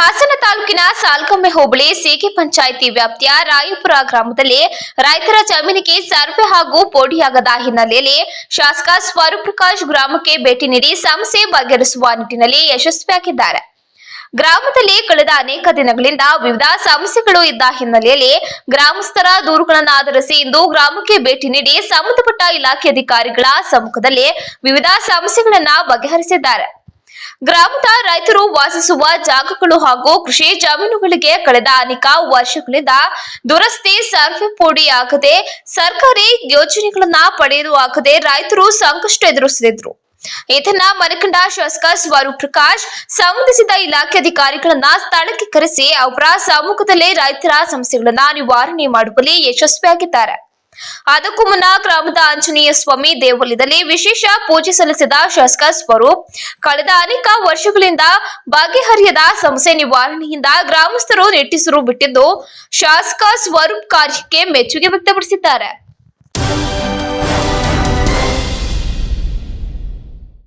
ಹಾಸನ ತಾಲೂಕಿನ ಸಾಲ್ಕಮ್ಮೆ ಹೋಬಳಿ ಸೇಗೆ ಪಂಚಾಯಿತಿ ವ್ಯಾಪ್ತಿಯ ರಾಯಪುರ ಗ್ರಾಮದಲ್ಲಿ ರೈತರ ಜಮೀನಿಗೆ ಸರ್ವೆ ಹಾಗೂ ಪೋಡಿಯಾಗದ ಹಿನ್ನೆಲೆಯಲ್ಲಿ ಶಾಸಕ ಸ್ವರೂಪ್ ಪ್ರಕಾಶ್ ಗ್ರಾಮಕ್ಕೆ ಭೇಟಿ ನೀಡಿ ಸಮಸ್ಯೆ ಬಗೆಹರಿಸುವ ನಿಟ್ಟಿನಲ್ಲಿ ಯಶಸ್ವಿಯಾಗಿದ್ದಾರೆ. ಗ್ರಾಮದಲ್ಲಿ ಕಳೆದ ಅನೇಕ ದಿನಗಳಿಂದ ವಿವಿಧ ಸಮಸ್ಯೆಗಳು ಇದ್ದ ಹಿನ್ನೆಲೆಯಲ್ಲಿ ಗ್ರಾಮಸ್ಥರ ದೂರುಗಳನ್ನು ಆಧರಿಸಿ ಇಂದು ಗ್ರಾಮಕ್ಕೆ ಭೇಟಿ ನೀಡಿ ಸಂಬಂಧಪಟ್ಟ ಇಲಾಖೆ ಅಧಿಕಾರಿಗಳ ಸಮ್ಮುಖದಲ್ಲಿ ವಿವಿಧ ಸಮಸ್ಯೆಗಳನ್ನು ಬಗೆಹರಿಸಿದ್ದಾರೆ. ಗ್ರಾಮದ ರೈತರು ವಾಸಿಸುವ ಜಾಗಗಳು ಹಾಗೂ ಕೃಷಿ ಜಮೀನುಗಳಿಗೆ ಕಳೆದ ಅನೇಕ ವರ್ಷಗಳಿಂದ ದುರಸ್ತಿ ಸರ್ವೆ ಪೋಡಿ ಆಗದೆ ಸರ್ಕಾರಿ ಯೋಜನೆಗಳನ್ನ ಪಡೆಯಲು ಆಗದೆ ರೈತರು ಸಂಕಷ್ಟ ಎದುರಿಸುತ್ತಿದ್ರು ಇದನ್ನ ಮನಕಂಡ ಶಾಸಕ ಸ್ವರೂಪ್ ಪ್ರಕಾಶ್ ಸಂಬಂಧಿಸಿದ ಇಲಾಖೆ ಅಧಿಕಾರಿಗಳನ್ನ ಸ್ಥಳಕ್ಕೆ ಕರೆಸಿ ಅವರ ಸಮ್ಮುಖದಲ್ಲೇ ರೈತರ ಸಮಸ್ಯೆಗಳನ್ನ ನಿವಾರಣೆ ಮಾಡುವಲ್ಲಿ ಯಶಸ್ವಿಯಾಗಿದ್ದಾರೆ. ಅದಕ್ಕೂ ಮುನ್ನ ಗ್ರಾಮದ ಆಂಜನೇಯ ಸ್ವಾಮಿ ದೇವಾಲಯದಲ್ಲಿ ವಿಶೇಷ ಪೂಜೆ ಸಲ್ಲಿಸಿದ ಶಾಸಕ ಸ್ವರೂಪ್. ಕಳೆದ ಅನೇಕ ವರ್ಷಗಳಿಂದ ಬಗೆಹರಿಯದ ಸಮಸ್ಯೆ ನಿವಾರಣೆಯಿಂದ ಗ್ರಾಮಸ್ಥರು ನಿಟ್ಟುಸಿರು ಬಿಟ್ಟಿದ್ದು ಶಾಸಕ ಸ್ವರೂಪ್ ಕಾರ್ಯಕ್ಕೆ ಮೆಚ್ಚುಗೆ ವ್ಯಕ್ತಪಡಿಸಿದ್ದಾರೆ.